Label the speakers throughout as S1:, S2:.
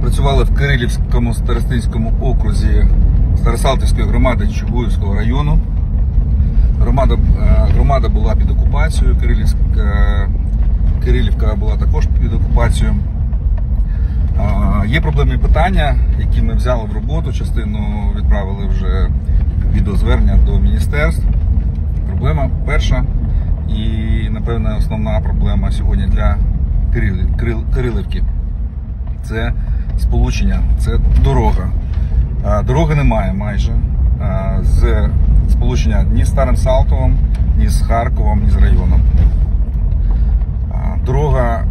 S1: Працювали в Кирилівському старостинському окрузі Старосалтівської громади Чугуївського району. Громада, е, громада була під окупацією, Кирилівська, Кирилівка була також під окупацією. Є проблемні питання, які ми взяли в роботу. Частину відправили вже відеозвернення до міністерств. Проблема перша і, напевне, основна проблема сьогодні для Кирилівки це сполучення, це дорога. Дороги немає майже. З сполучення ні з Старим Салтовом, ні з Харковом, ні з районом. Дорога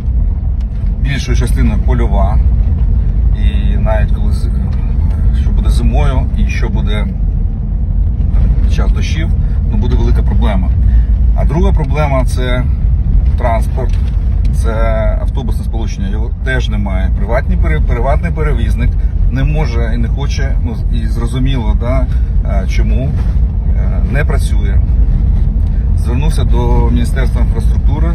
S1: більшою частиною польова. І навіть коли що буде зимою і що буде під час дощів, ну буде велика проблема. А друга проблема це транспорт, це автобусне сполучення. Його теж немає. Приватний, приватний перевізник не може і не хоче, ну і зрозуміло, да, е, чому е, не працює. Звернувся до Міністерства інфраструктури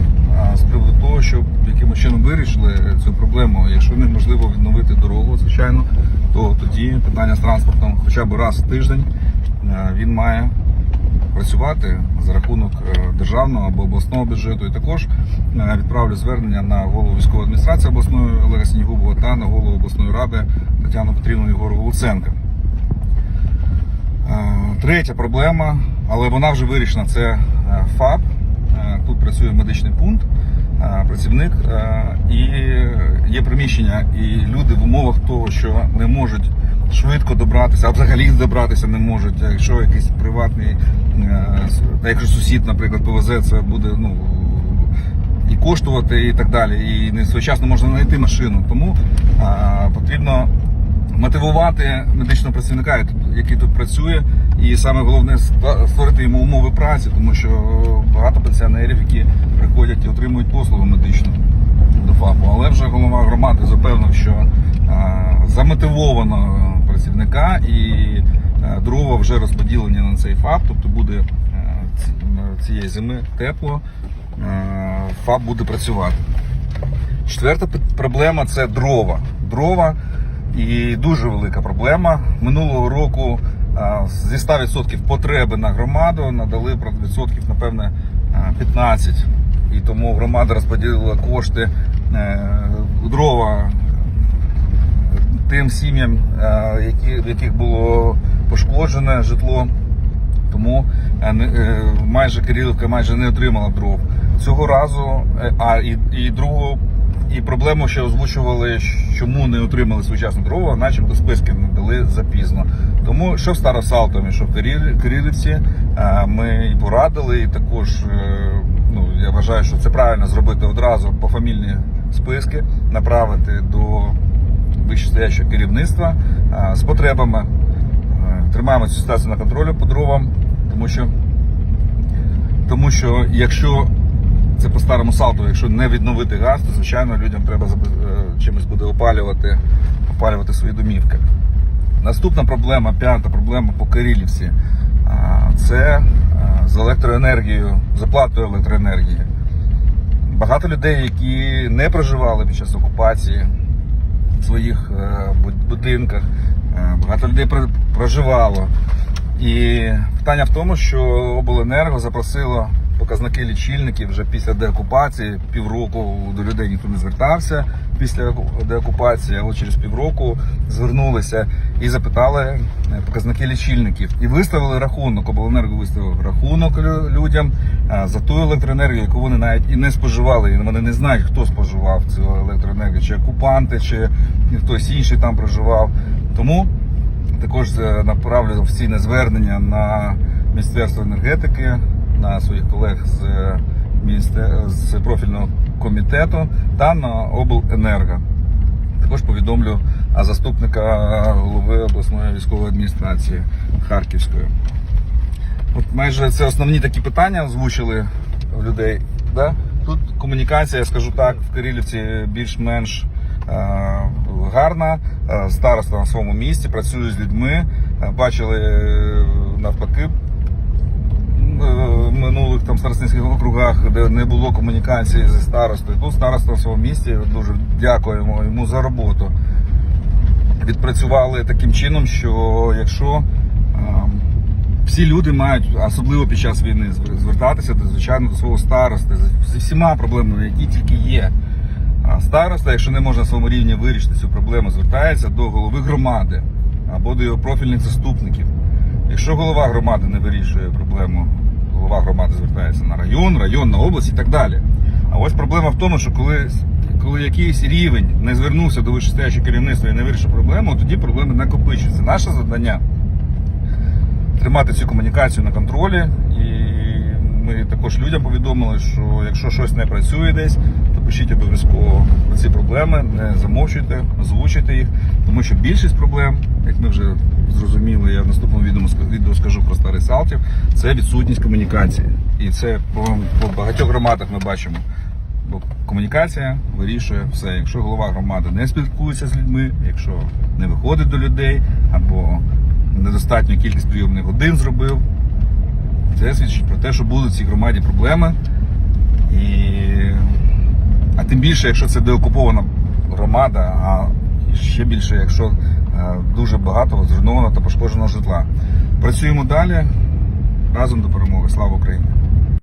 S1: з приводу того, щоб якимось чином вирішили цю проблему. Якщо неможливо відновити дорогу, звичайно, то тоді питання з транспортом хоча б раз в тиждень е, він має працювати за рахунок е, державного або обласного бюджету. І також е, відправлю звернення на голову військової адміністрації обласної Олега Снігубова та на голову обласної ради Тетяну Петрівну Єгорову Луценка. Е, Третя проблема, але вона вже вирішена. Це ФАП. Тут працює медичний пункт, працівник, і є приміщення, і люди в умовах того, що не можуть швидко добратися, а взагалі добратися не можуть. Якщо якийсь приватний, е, якщо сусід, наприклад, повезе, це буде ну і коштувати, і так далі. І не своєчасно можна знайти машину. Тому е, потрібно мотивувати медичного працівника, який- тут працює, і саме головне створити йому умови праці, тому що багато пенсіонерів, які приходять і отримують послугу медичну до ФАПу. Але вже голова громади запевнив, що е, замотивовано працівника і е, дрова вже розподілені на цей ФАП, тобто буде е, цієї зими тепло, е, ФАП буде працювати. Четверта проблема це дрова. Дрова і дуже велика проблема. Минулого року зі 100% потреби на громаду надали відсотків, напевне, а, 15. І тому громада розподілила кошти дрова тим сім'ям, е, які, в яких було пошкоджене житло. Тому е, е, майже Кирилівка майже не отримала дров. Цього разу, а і, і другу, і проблему ще озвучували, чому не отримали своєчасно дрова, начебто списки не дали запізно. Тому що в Старосалтові, що в Кирил- Кирилівці ми і порадили, і також ну, я вважаю, що це правильно зробити одразу пофамільні списки, направити до вищестоящого керівництва е, з потребами. Е, Тримаємо цю ситуацію на контролі по дровам, тому що, тому що якщо це по старому салту, якщо не відновити газ, то звичайно людям треба е, чимось буде опалювати, опалювати свої домівки. Наступна проблема, п'ята проблема по Кирилівці. Це з електроенергією, з електроенергії. Багато людей, які не проживали під час окупації своїх е, будинках, е, багато людей проживало. І питання в тому, що обленерго запросило показники лічильників вже після деокупації. Півроку до людей ніхто не звертався після деокупації, але через півроку звернулися і запитали е, показники лічильників. І виставили рахунок. Обленерго виставив рахунок людям е, за ту електроенергію, яку вони навіть і не споживали. І вони не знають, хто споживав цю електроенергію, чи окупанти, чи хтось інший там проживав. Тому також е, направлю офіційне звернення на Міністерство енергетики, на своїх колег з, міністер... з профільного комітету та на обленерго. Також повідомлю заступника голови обласної військової адміністрації Харківської. От майже це основні такі питання озвучили людей. Да? Тут комунікація, я скажу так, в Кирилівці більш-менш е, гарна. Е, Староста на своєму місці працює з людьми. Е, Бачили навпаки минулих там старостинських округах, де не було комунікації зі старостою. Тут староста на своєму місці. Дуже дякуємо йому за роботу. відпрацювали таким чином, що якщо ем, всі люди мають, особливо під час війни, звертатися до звичайно до свого старости зі всіма проблемами, які тільки є. А староста, якщо не може на своєму рівні вирішити цю проблему, звертається до голови громади або до його профільних заступників. Якщо голова громади не вирішує проблему, голова громади звертається на район, район, на область і так далі. А ось проблема в тому, що коли, коли якийсь рівень не звернувся до вищестоячого керівництва і не вирішив проблему, тоді проблеми накопичуються. Наше завдання тримати цю комунікацію на контролі. І ми також людям повідомили, що якщо щось не працює десь, то пишіть обов'язково про ці проблеми, не замовчуйте, озвучуйте їх, тому що більшість проблем, як ми вже зрозуміли, я в наступному відео скажу про старий Салтів, це відсутність комунікації. І це по, по багатьох громадах ми бачимо. Бо комунікація вирішує все. Якщо голова громади не спілкується з людьми, якщо не виходить до людей або недостатню кількість прийомних годин зробив, це свідчить про те, що будуть в цій громаді проблеми. І... А тим більше, якщо це деокупована громада, а ще більше, якщо е, дуже багато зруйновано та пошкодженого житла. Працюємо далі разом до перемоги. Слава Україні!